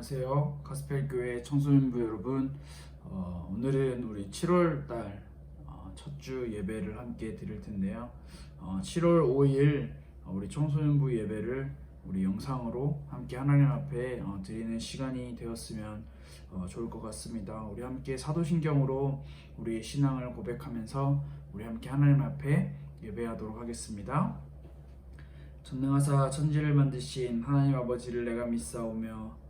안녕하세요. 가스펠 교회 청소년부 여러분. 어, 오늘은 우리 7월 달 어, 첫주 예배를 함께 드릴 텐데요. 어, 7월 5일 어, 우리 청소년부 예배를 우리 영상으로 함께 하나님 앞에 어, 드리는 시간이 되었으면 어, 좋을 것 같습니다. 우리 함께 사도신경으로 우리의 신앙을 고백하면서 우리 함께 하나님 앞에 예배하도록 하겠습니다. 전능하사 천지를 만드신 하나님 아버지를 내가 믿사오며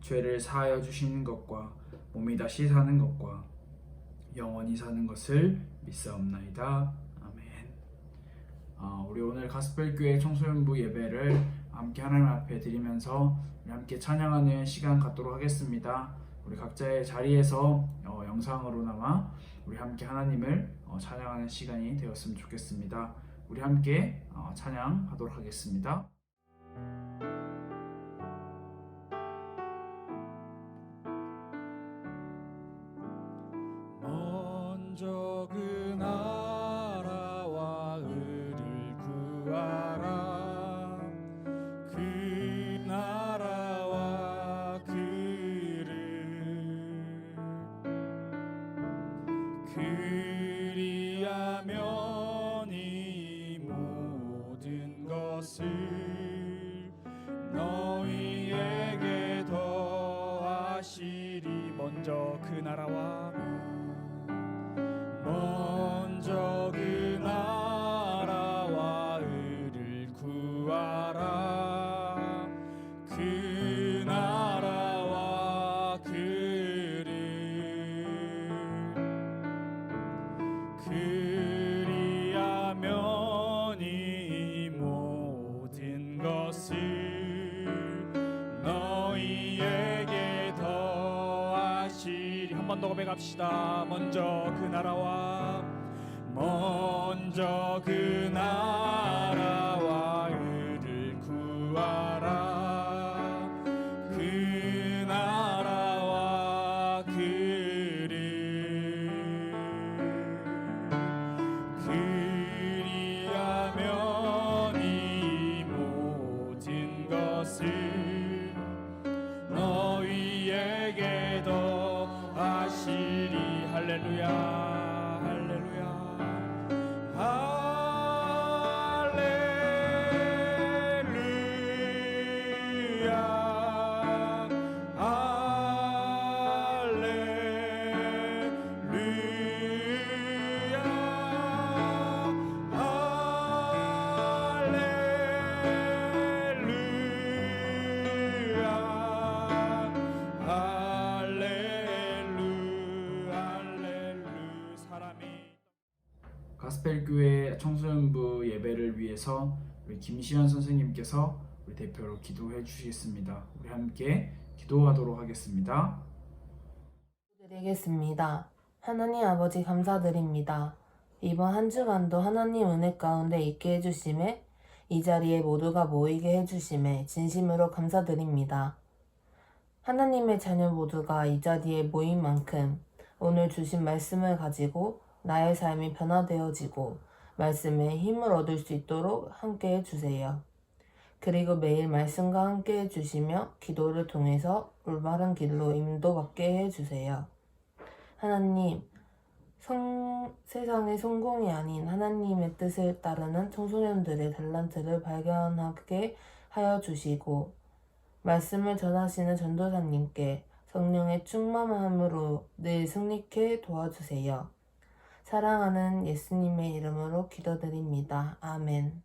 죄를 사하여 주시는 것과 몸이 다시 사는 것과 영원히 사는 것을 믿사옵나이다. 아멘. 아, 우리 오늘 가스펠 교회 청소년부 예배를 함께 하나님 앞에 드리면서 함께 찬양하는 시간 갖도록 하겠습니다. 우리 각자의 자리에서 어, 영상으로나마 우리 함께 하나님을 어, 찬양하는 시간이 되었으면 좋겠습니다. 우리 함께 어, 찬양하도록 하겠습니다. 그 나라와 의를 구하라. 그 나라와 그를 그리하면 이 모든 것을 너희에게 더하시리. 먼저 그 나라와 한번 더 고백합시다. 먼저 그 나라와 먼저 그 나라와 청소년부 예배를 위해서 우리 김시현 선생님께서 우리 대표로 기도해 주시겠습니다. 우리 함께 기도하도록 하겠습니다. 드리겠습니다. 하나님 아버지 감사드립니다. 이번 한 주간도 하나님 은혜 가운데 있게 해주심에 이 자리에 모두가 모이게 해주심에 진심으로 감사드립니다. 하나님의 자녀 모두가 이 자리에 모인 만큼 오늘 주신 말씀을 가지고 나의 삶이 변화되어지고 말씀에 힘을 얻을 수 있도록 함께 해주세요. 그리고 매일 말씀과 함께 해주시며 기도를 통해서 올바른 길로 인도받게 해주세요. 하나님, 성, 세상의 성공이 아닌 하나님의 뜻을 따르는 청소년들의 달란트를 발견하게 하여 주시고, 말씀을 전하시는 전도사님께 성령의 충만함으로 늘 승리케 도와주세요. 사랑하는 예수님의 이름으로 기도드립니다. 아멘.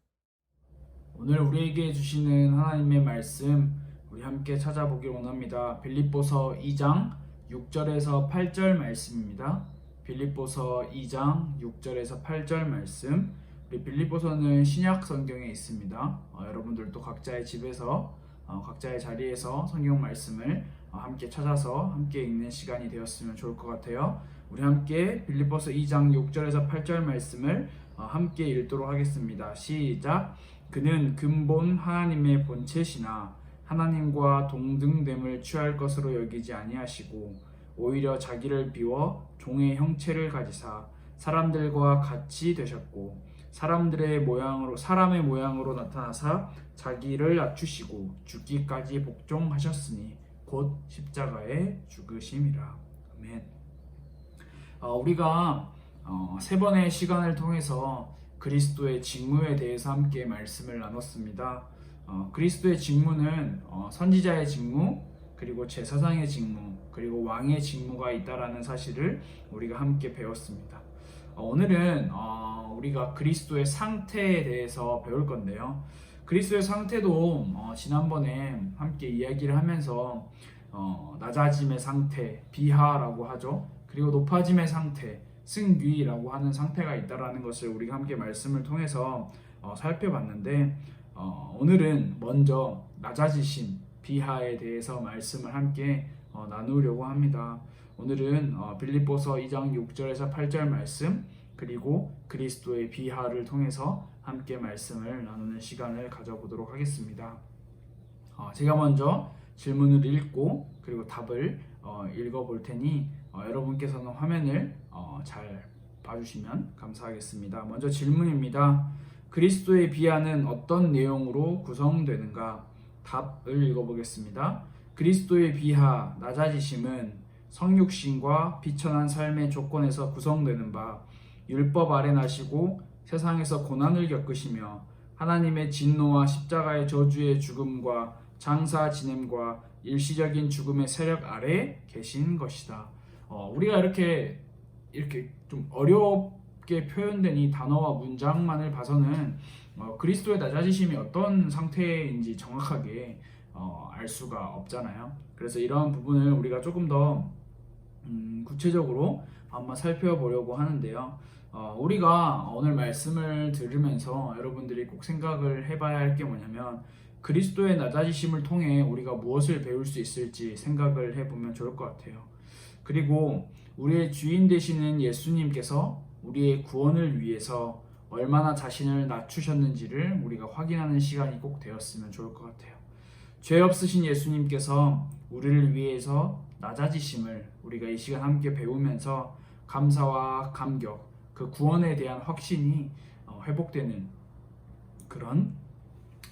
오늘 우리에게 주시는 하나님의 말씀 우리 함께 찾아보길 원합니다. 빌립보서 2장 6절에서 8절 말씀입니다. 빌립보서 2장 6절에서 8절 말씀. 우리 빌립보서는 신약 성경에 있습니다. 어, 여러분들도 각자의 집에서 어, 각자의 자리에서 성경 말씀을 어, 함께 찾아서 함께 읽는 시간이 되었으면 좋을 것 같아요. 우리 함께 빌립보서 2장 6절에서 8절 말씀을 어, 함께 읽도록 하겠습니다. 시작. 그는 근본 하나님의 본체시나 하나님과 동등됨을 취할 것으로 여기지 아니하시고 오히려 자기를 비워 종의 형체를 가지사 사람들과 같이 되셨고 사람들의 모양으로 사람의 모양으로 나타나사 자기를 낮추시고 죽기까지 복종하셨으니 곧 십자가에 죽으심이라. 아멘. 어, 우리가 어, 세 번의 시간을 통해서 그리스도의 직무에 대해서 함께 말씀을 나눴습니다. 어, 그리스도의 직무는 어, 선지자의 직무, 그리고 제사장의 직무, 그리고 왕의 직무가 있다라는 사실을 우리가 함께 배웠습니다. 어, 오늘은 어, 우리가 그리스도의 상태에 대해서 배울 건데요. 그리스도의 상태도 어, 지난번에 함께 이야기를 하면서 어, 낮아짐의 상태, 비하라고 하죠. 그리고 높아짐의 상태, 승귀라고 하는 상태가 있다라는 것을 우리가 함께 말씀을 통해서 어, 살펴봤는데 어, 오늘은 먼저 낮아지심, 비하에 대해서 말씀을 함께 어, 나누려고 합니다. 오늘은 어, 빌립보서 2장 6절에서 8절 말씀 그리고 그리스도의 비하를 통해서 함께 말씀을 나누는 시간을 가져보도록 하겠습니다. 어, 제가 먼저 질문을 읽고 그리고 답을 어, 읽어볼 테니 어, 여러분께서는 화면을 어, 잘 봐주시면 감사하겠습니다. 먼저 질문입니다. 그리스도의 비하는 어떤 내용으로 구성되는가? 답을 읽어보겠습니다. 그리스도의 비하, 낮아지심은 성육신과 비천한 삶의 조건에서 구성되는 바 율법 아래 나시고 세상에서 고난을 겪으시며 하나님의 진노와 십자가의 저주의 죽음과 장사 지냄과 일시적인 죽음의 세력 아래 계신 것이다. 어, 우리가 이렇게 이렇게 좀 어렵게 표현된 이 단어와 문장만을 봐서는 어, 그리스도의 낮아지심이 어떤 상태인지 정확하게 어, 알 수가 없잖아요. 그래서 이러한 부분을 우리가 조금 더 음, 구체적으로 한번 살펴보려고 하는데요. 어, 우리가 오늘 말씀을 들으면서 여러분들이 꼭 생각을 해봐야 할 게 뭐냐면 그리스도의 낮아지심을 통해 우리가 무엇을 배울 수 있을지 생각을 해보면 좋을 것 같아요. 그리고 우리의 주인 되시는 예수님께서 우리의 구원을 위해서 얼마나 자신을 낮추셨는지를 우리가 확인하는 시간이 꼭 되었으면 좋을 것 같아요. 죄 없으신 예수님께서 우리를 위해서 낮아지심을 우리가 이 시간 함께 배우면서 감사와 감격, 그 구원에 대한 확신이 어, 회복되는 그런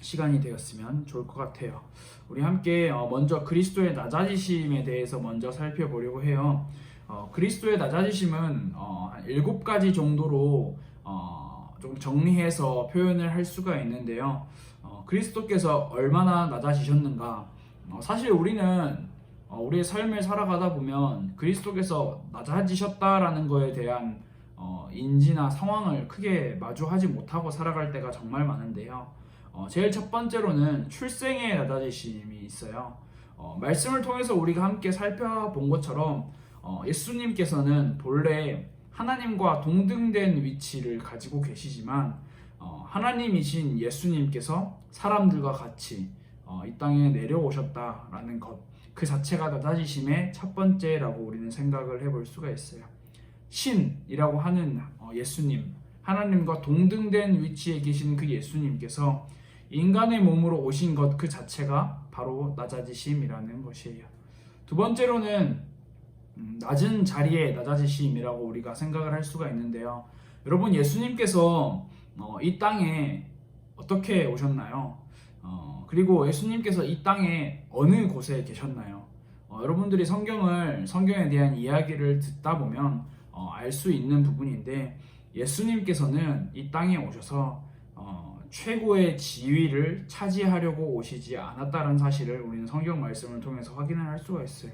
시간이 되었으면 좋을 것 같아요. 우리 함께 어, 먼저 그리스도의 낮아지심에 대해서 먼저 살펴보려고 해요. 어, 그리스도의 낮아지심은 어, 한 일곱 가지 정도로 어, 좀 정리해서 표현을 할 수가 있는데요. 어, 그리스도께서 얼마나 낮아지셨는가? 어, 사실 우리는 어, 우리의 삶을 살아가다 보면 그리스도께서 낮아지셨다라는 거에 대한 어, 인지나 상황을 크게 마주하지 못하고 살아갈 때가 정말 많은데요. 어, 제일 첫 번째로는 출생의 낮아지심이 있어요. 어, 말씀을 통해서 우리가 함께 살펴본 것처럼 어, 예수님께서는 본래 하나님과 동등된 위치를 가지고 계시지만 어, 하나님이신 예수님께서 사람들과 같이 어, 이 땅에 내려오셨다라는 것, 그 자체가 낮아지심의 첫 번째라고 우리는 생각을 해볼 수가 있어요. 신이라고 하는 어, 예수님, 하나님과 동등된 위치에 계신 그 예수님께서 인간의 몸으로 오신 것 그 자체가 바로 낮아지심이라는 것이에요. 두 번째로는 음, 낮은 자리에 낮아지심이라고 우리가 생각을 할 수가 있는데요. 여러분 예수님께서 어, 이 땅에 어떻게 오셨나요? 어, 그리고 예수님께서 이 땅에 어느 곳에 계셨나요? 어, 여러분들이 성경을 성경에 대한 이야기를 듣다 보면 어, 알수 있는 부분인데 예수님께서는 이 땅에 오셔서 어, 최고의 지위를 차지하려고 오시지 않았다는 사실을 우리는 성경 말씀을 통해서 확인을 할 수가 있어요.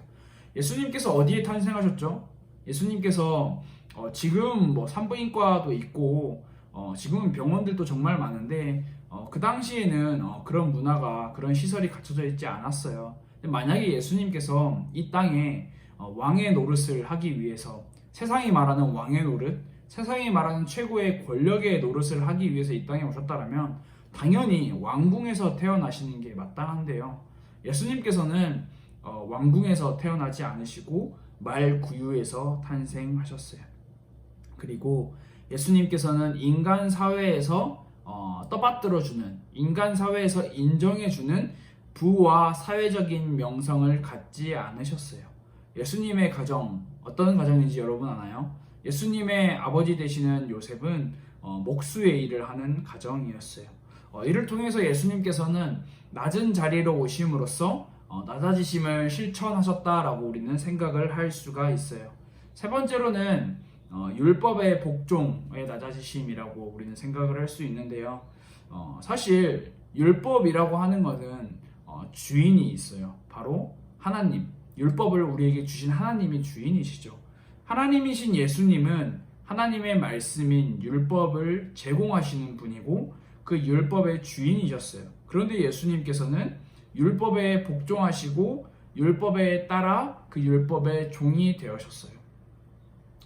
예수님께서 어디에 탄생하셨죠? 예수님께서 어, 지금 뭐 산부인과도 있고 어, 지금은 병원들도 정말 많은데 어, 그 당시에는 어, 그런 문화가 그런 시설이 갖춰져 있지 않았어요. 만약에 예수님께서 이 땅에 어, 왕의 노릇을 하기 위해서 세상이 말하는 왕의 노릇, 세상이 말하는 최고의 권력의 노릇을 하기 위해서 이 땅에 오셨다면 당연히 왕궁에서 태어나시는 게 마땅한데요. 예수님께서는 어, 왕궁에서 태어나지 않으시고 말구유에서 탄생하셨어요. 그리고 예수님께서는 인간 사회에서 어, 떠받들어주는 인간 사회에서 인정해주는 부와 사회적인 명성을 갖지 않으셨어요. 예수님의 가정 어떤 가정인지 여러분 아나요? 예수님의 아버지 되시는 요셉은 어, 목수의 일을 하는 가정이었어요. 어, 이를 통해서 예수님께서는 낮은 자리로 오심으로써 어, 낮아지심을 실천하셨다라고 우리는 생각을 할 수가 있어요. 세 번째로는 어, 율법의 복종의 낮아지심이라고 우리는 생각을 할 수 있는데요. 어, 사실 율법이라고 하는 것은 어, 주인이 있어요. 바로 하나님. 율법을 우리에게 주신 하나님이 주인이시죠. 하나님이신 예수님은 하나님의 말씀인 율법을 제공하시는 분이고 그 율법의 주인이셨어요. 그런데 예수님께서는 율법에 복종하시고 율법에 따라 그 율법의 종이 되어셨어요.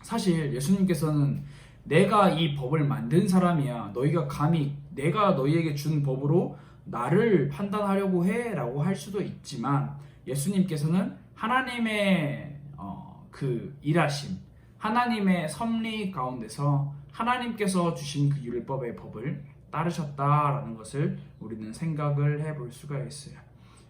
사실 예수님께서는 내가 이 법을 만든 사람이야. 너희가 감히 내가 너희에게 준 법으로 나를 판단하려고 해 라고 할 수도 있지만 예수님께서는 하나님의 어, 그 일하심, 하나님의 섭리 가운데서 하나님께서 주신 그 율법의 법을 따르셨다라는 것을 우리는 생각을 해볼 수가 있어요.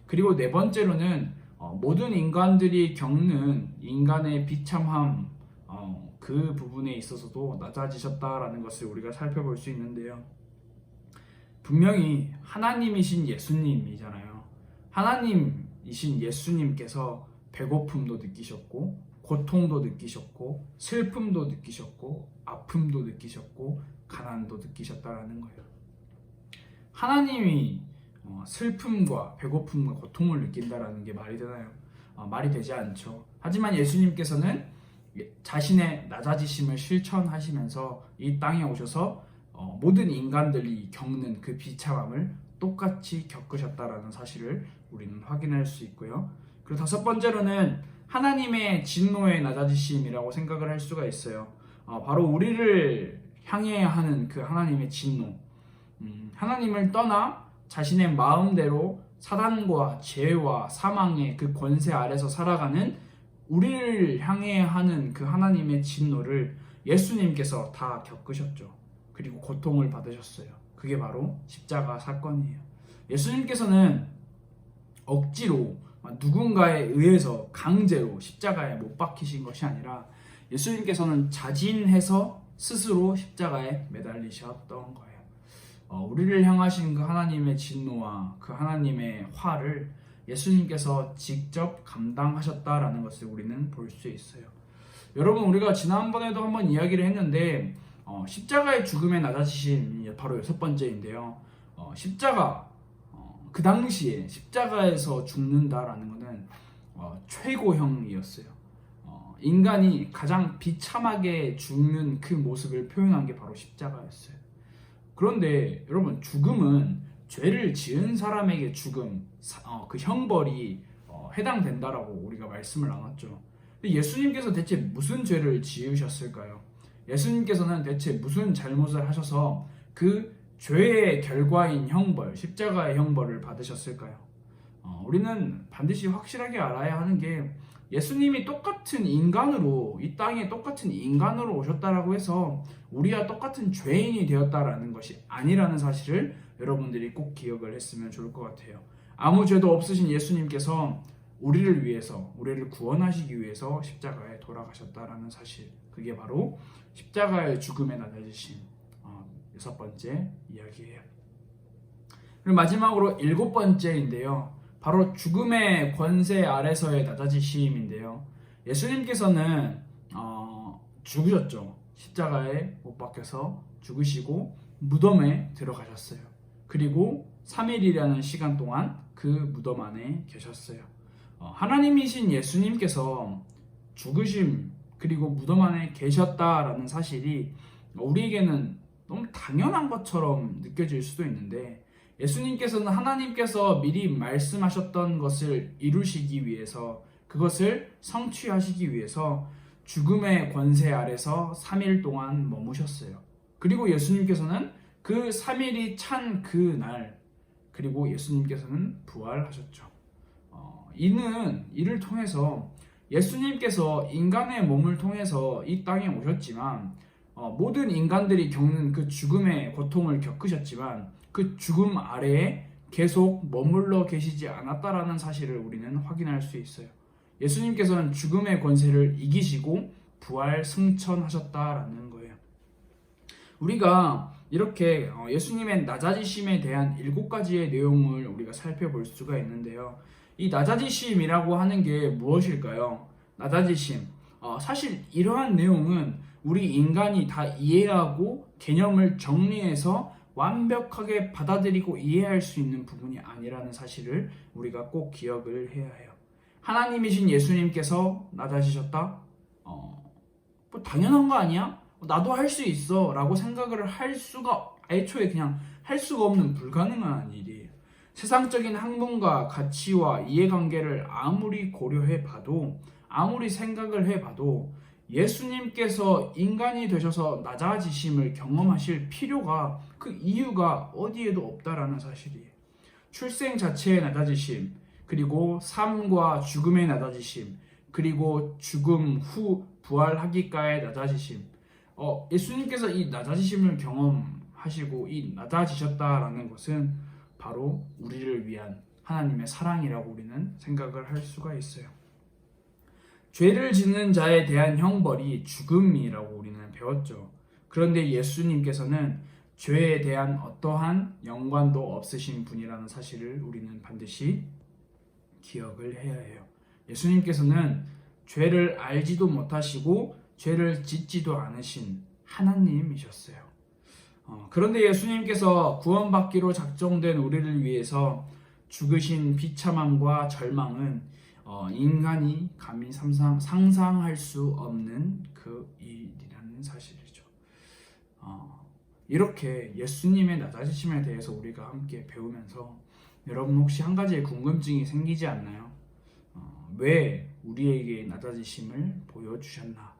그리고 네 번째로는 어, 모든 인간들이 겪는 인간의 비참함 어, 그 부분에 있어서도 낮아지셨다라는 것을 우리가 살펴볼 수 있는데요. 분명히 하나님이신 예수님이잖아요. 하나님이신 예수님께서 배고픔도 느끼셨고 고통도 느끼셨고 슬픔도 느끼셨고 아픔도 느끼셨고 가난도 느끼셨다라는 거예요. 하나님이 어, 슬픔과 배고픔과 고통을 느낀다라는 게 말이 되나요? 어, 말이 되지 않죠. 하지만 예수님께서는 예, 자신의 낮아지심을 실천하시면서 이 땅에 오셔서 어, 모든 인간들이 겪는 그 비참함을 똑같이 겪으셨다라는 사실을 우리는 확인할 수 있고요. 그리고 다섯 번째로는 하나님의 진노의 낮아지심이라고 생각을 할 수가 있어요. 어, 바로 우리를 향해 하는 그 하나님의 진노. 음, 하나님을 떠나 자신의 마음대로 사단과 죄와 사망의 그 권세 아래서 살아가는 우리를 향해 하는 그 하나님의 진노를 예수님께서 다 겪으셨죠. 그리고 고통을 받으셨어요. 그게 바로 십자가 사건이에요. 예수님께서는 억지로 누군가에 의해서 강제로 십자가에 못 박히신 것이 아니라 예수님께서는 자진해서 스스로 십자가에 매달리셨던 거예요. 어, 우리를 향하신 그 하나님의 진노와 그 하나님의 화를 예수님께서 직접 감당하셨다라는 것을 우리는 볼 수 있어요. 여러분 우리가 지난번에도 한번 이야기를 했는데 어, 십자가의 죽음에 낮아지신 바로 여섯 번째인데요. 어, 십자가 어, 그 당시에 십자가에서 죽는다라는 것은 어, 최고형이었어요. 어, 인간이 가장 비참하게 죽는 그 모습을 표현한 게 바로 십자가였어요. 그런데 여러분 죽음은 죄를 지은 사람에게 죽음 사- 어, 그 형벌이 어, 해당된다라고 우리가 말씀을 나눴죠. 예수님께서 대체 무슨 죄를 지으셨을까요? 예수님께서는 대체 무슨 잘못을 하셔서 그 죄의 결과인 형벌, 십자가의 형벌을 받으셨을까요? 어, 우리는 반드시 확실하게 알아야 하는 게 예수님이 똑같은 인간으로 이 땅에 똑같은 인간으로 오셨다라고 해서 우리와 똑같은 죄인이 되었다라는 것이 아니라는 사실을 여러분들이 꼭 기억을 했으면 좋을 것 같아요. 아무 죄도 없으신 예수님께서 우리를 위해서 우리를 구원하시기 위해서 십자가에 돌아가셨다라는 사실 그게 바로 십자가의 죽음에 어, 여섯 번째 이야기예요. 그리고 마지막으로 일곱 번째인데요. 바로 죽음의 권세 아래서의 낮아지심인데요. 예수님께서는 어, 죽으셨죠. 십자가에 못 박혀서 죽으시고 무덤에 들어가셨어요. 그리고 3일이라는 시간 동안 그 무덤 안에 계셨어요. 어, 하나님이신 예수님께서 죽으심 그리고 무덤 안에 계셨다라는 사실이 우리에게는 너무 당연한 것처럼 느껴질 수도 있는데 예수님께서는 하나님께서 미리 말씀하셨던 것을 이루시기 위해서 그것을 성취하시기 위해서 죽음의 권세 아래서 3일 동안 머무셨어요. 그리고 예수님께서는 그 3일이 찬 그 날 그리고 예수님께서는 부활하셨죠. 어, 이는 이를 통해서 예수님께서 인간의 몸을 통해서 이 땅에 오셨지만 어, 모든 인간들이 겪는 그 죽음의 고통을 겪으셨지만 그 죽음 아래에 계속 머물러 계시지 않았다라는 사실을 우리는 확인할 수 있어요. 예수님께서는 죽음의 권세를 이기시고 부활 승천하셨다라는 거예요. 우리가 이렇게 어, 예수님의 낮아지심에 대한 일곱 가지의 내용을 우리가 살펴볼 수가 있는데요. 이 낮아지심이라고 하는 게 무엇일까요? 낮아지심. 어, 사실 이러한 내용은 우리 인간이 다 이해하고 개념을 정리해서 완벽하게 받아들이고 이해할 수 있는 부분이 아니라는 사실을 우리가 꼭 기억을 해야 해요. 하나님이신 예수님께서 낮아지셨다? 어, 뭐 당연한 거 아니야? 나도 할 수 있어 라고 생각을 할 수가 애초에 그냥 할 수가 없는 불가능한 일이에요. 세상적인 학문과 가치와 이해관계를 아무리 고려해 봐도 아무리 생각을 해 봐도 예수님께서 인간이 되셔서 낮아지심을 경험하실 필요가 그 이유가 어디에도 없다라는 사실이에요. 출생 자체의 낮아지심, 그리고 삶과 죽음의 낮아지심, 그리고 죽음 후 부활하기까의 낮아지심. 어, 예수님께서 이 낮아지심을 경험하시고 이 낮아지셨다라는 것은 바로 우리를 위한 하나님의 사랑이라고 우리는 생각을 할 수가 있어요. 죄를 짓는 자에 대한 형벌이 죽음이라고 우리는 배웠죠. 그런데 예수님께서는 죄에 대한 어떠한 연관도 없으신 분이라는 사실을 우리는 반드시 기억을 해야 해요. 예수님께서는 죄를 알지도 못하시고 죄를 짓지도 않으신 하나님이셨어요. 어, 그런데 예수님께서 구원받기로 작정된 우리를 위해서 죽으신 비참함과 절망은 어, 인간이 감히 상상, 상상할 수 없는 그 일이라는 사실이죠. 어, 이렇게 예수님의 낮아지심에 대해서 우리가 함께 배우면서 여러분 혹시 한 가지의 궁금증이 생기지 않나요? 어, 왜 우리에게 낮아지심을 보여주셨나?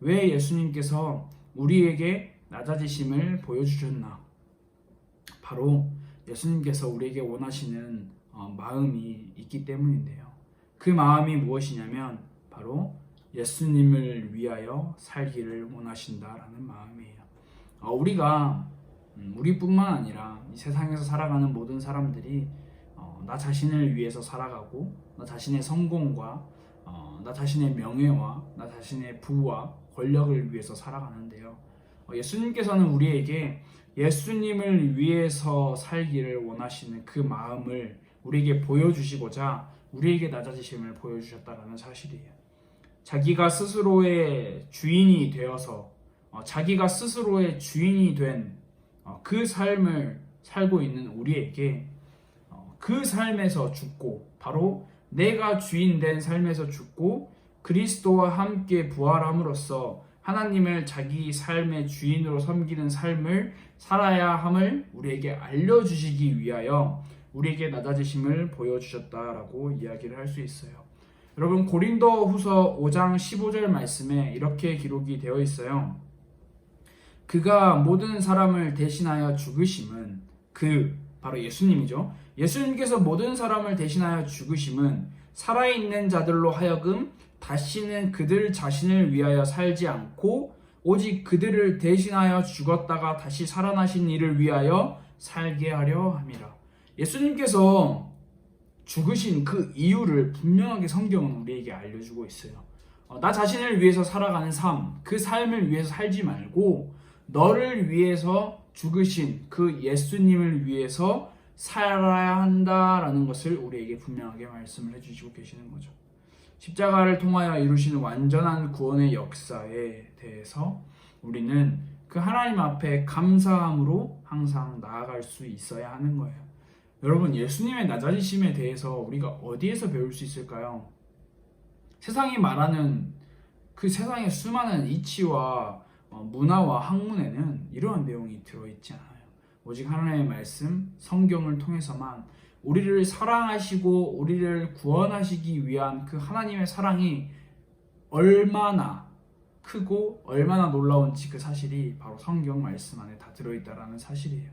왜 예수님께서 우리에게 낮아지심을 보여주셨나? 바로 예수님께서 우리에게 원하시는 어, 마음이 있기 때문인데요. 그 마음이 무엇이냐면 바로 예수님을 위하여 살기를 원하신다라는 마음이에요. 어, 우리가 음, 우리뿐만 아니라 이 세상에서 살아가는 모든 사람들이 어, 나 자신을 위해서 살아가고 나 자신의 성공과 어, 나 자신의 명예와 나 자신의 부와 권력을 위해서 살아가는데요. 어, 예수님께서는 우리에게 예수님을 위해서 살기를 원하시는 그 마음을 우리에게 보여주시고자 우리에게 낮아지심을 보여주셨다라는 사실이에요. 자기가 스스로의 주인이 되어서 어, 자기가 스스로의 주인이 된 그 삶을 살고 있는 우리에게 어, 그 삶에서 죽고 바로 내가 주인 된 삶에서 죽고 그리스도와 함께 부활함으로써 하나님을 자기 삶의 주인으로 섬기는 삶을 살아야 함을 우리에게 알려주시기 위하여 우리에게 낮아지심을 보여주셨다라고 이야기를 할 수 있어요. 여러분 고린도 후서 5장 15절 말씀에 이렇게 기록이 되어 있어요. 그가 모든 사람을 대신하여 죽으심은 그 바로 예수님이죠. 예수님께서 모든 사람을 대신하여 죽으심은 살아있는 자들로 하여금 다시는 그들 자신을 위하여 살지 않고 오직 그들을 대신하여 죽었다가 다시 살아나신 이를 위하여 살게 하려 함이라. 예수님께서 죽으신 그 이유를 분명하게 성경은 우리에게 알려주고 있어요. 어, 나 자신을 위해서 살아가는 삶, 그 삶을 위해서 살지 말고 너를 위해서 죽으신 그 예수님을 위해서 살아야 한다라는 것을 우리에게 분명하게 말씀을 해주시고 계시는 거죠. 십자가를 통하여 이루신 완전한 구원의 역사에 대해서 우리는 그 하나님 앞에 감사함으로 항상 나아갈 수 있어야 하는 거예요. 여러분, 예수님의 낮아지심에 대해서 우리가 어디에서 배울 수 있을까요? 세상이 말하는 그 세상의 수많은 이치와 어, 문화와 학문에는 이러한 내용이 들어있지 않아요. 오직 하나님의 말씀, 성경을 통해서만 우리를 사랑하시고 우리를 구원하시기 위한 그 하나님의 사랑이 얼마나 크고 얼마나 놀라운지 그 사실이 바로 성경 말씀 안에 다 들어있다라는 사실이에요.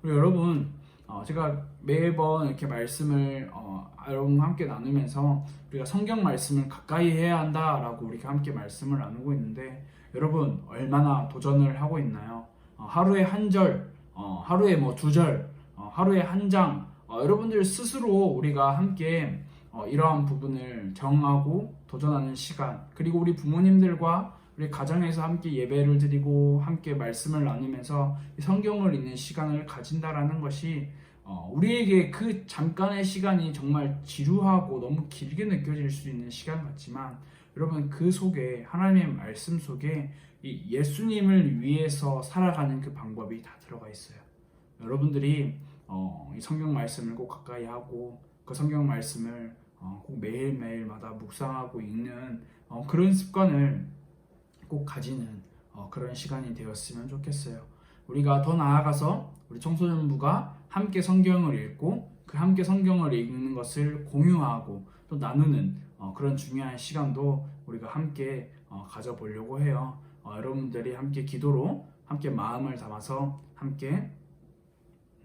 그리고 여러분 어, 제가 매번 이렇게 말씀을 어, 여러분과 함께 나누면서 우리가 성경 말씀을 가까이 해야 한다라고 우리가 함께 말씀을 나누고 있는데 여러분 얼마나 도전을 하고 있나요? 어, 하루에 한 절, 어, 하루에 뭐 두 절, 어, 하루에 한 장, 어, 여러분들 스스로 우리가 함께 어, 이러한 부분을 정하고 도전하는 시간 그리고 우리 부모님들과 우리 가정에서 함께 예배를 드리고 함께 말씀을 나누면서 이 성경을 읽는 시간을 가진다라는 것이 어, 우리에게 그 잠깐의 시간이 정말 지루하고 너무 길게 느껴질 수 있는 시간 같지만 여러분 그 속에 하나님의 말씀 속에 이 예수님을 위해서 살아가는 그 방법이 다 들어가 있어요. 여러분들이 어, 이 성경 말씀을 꼭 가까이 하고 그 성경 말씀을 어, 꼭 매일매일마다 묵상하고 읽는 어, 그런 습관을 꼭 가지는 어, 그런 시간이 되었으면 좋겠어요. 우리가 더 나아가서 우리 청소년부가 함께 성경을 읽고 그 함께 성경을 읽는 것을 공유하고 또 나누는 어, 그런 중요한 시간도 우리가 함께 어, 가져보려고 해요. 어, 여러분들이 함께 기도로 함께 마음을 담아서 함께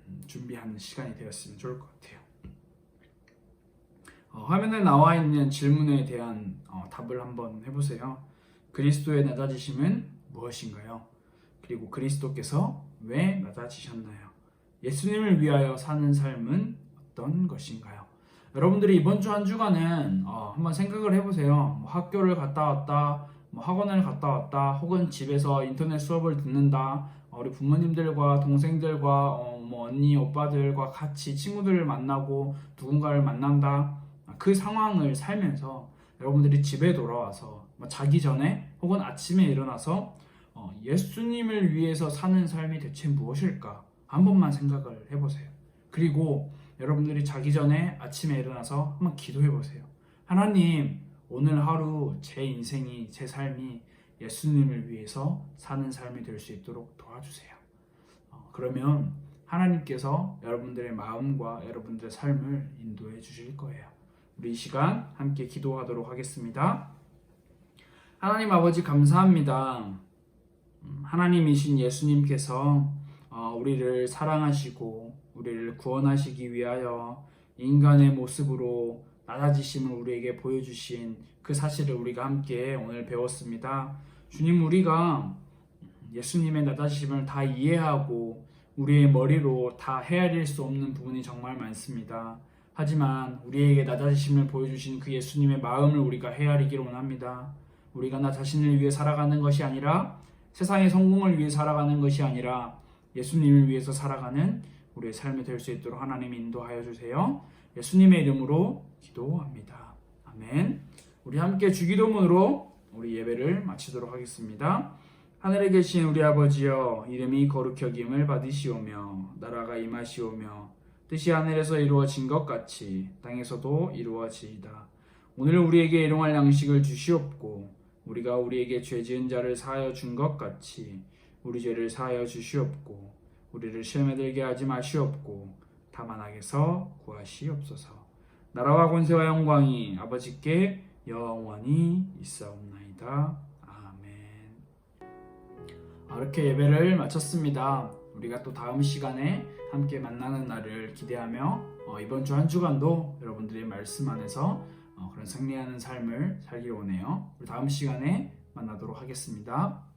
음, 준비하는 시간이 되었으면 좋을 것 같아요. 어, 화면에 나와 있는 질문에 대한 어, 답을 한번 해보세요. 그리스도의 낮아지심은 무엇인가요? 그리고 그리스도께서 왜 낮아지셨나요? 예수님을 위하여 사는 삶은 어떤 것인가요? 여러분들이 이번 주 한 주간은 어, 한번 생각을 해보세요. 뭐 학교를 갔다 왔다, 뭐 학원을 갔다 왔다, 혹은 집에서 인터넷 수업을 듣는다, 어, 우리 부모님들과 동생들과 어, 뭐 언니, 오빠들과 같이 친구들을 만나고 누군가를 만난다. 그 상황을 살면서 여러분들이 집에 돌아와서 뭐 자기 전에 혹은 아침에 일어나서 어, 예수님을 위해서 사는 삶이 대체 무엇일까 한 번만 생각을 해보세요. 그리고 여러분들이 자기 전에 아침에 일어나서 한번 기도해 보세요. 하나님, 오늘 하루 제 인생이 제 삶이 예수님을 위해서 사는 삶이 될 수 있도록 도와주세요. 어, 그러면 하나님께서 여러분들의 마음과 여러분들의 삶을 인도해 주실 거예요. 우리 이 시간 함께 기도하도록 하겠습니다. 하나님 아버지 감사합니다. 음, 하나님이신 예수님께서 어, 우리를 사랑하시고 우리를 구원하시기 위하여 인간의 모습으로 낮아지심을 우리에게 보여주신 그 사실을 우리가 함께 오늘 배웠습니다. 주님 우리가 예수님의 낮아지심을 다 이해하고 우리의 머리로 다 헤아릴 수 없는 부분이 정말 많습니다. 하지만 우리에게 낮아지심을 보여주신 그 예수님의 마음을 우리가 헤아리기를 원합니다. 우리가 나 자신을 위해 살아가는 것이 아니라 세상의 성공을 위해 살아가는 것이 아니라 예수님을 위해서 살아가는 우리의 삶이 될 수 있도록 하나님 인도하여 주세요. 예수님의 이름으로 기도합니다. 아멘. 우리 함께 주기도문으로 우리 예배를 마치도록 하겠습니다. 하늘에 계신 우리 아버지여 이름이 거룩히 여김을 받으시오며 나라가 임하시오며 뜻이 하늘에서 이루어진 것 같이 땅에서도 이루어지이다. 오늘 우리에게 일용할 양식을 주시옵고 우리가 우리에게 죄 지은 자를 사하여 준 것 같이 우리 죄를 사하여 주시옵고 우리를 시험에 들게 하지 마시옵고 다만 악에서 구하시옵소서. 나라와 권세와 영광이 아버지께 영원히 있사옵나이다. 아멘. 아, 이렇게 예배를 마쳤습니다. 우리가 또 다음 시간에 함께 만나는 날을 기대하며 어, 이번 주 한 주간도 여러분들의 말씀 안에서 어, 그런 승리하는 삶을 살기 원해요. 우리 다음 시간에 만나도록 하겠습니다.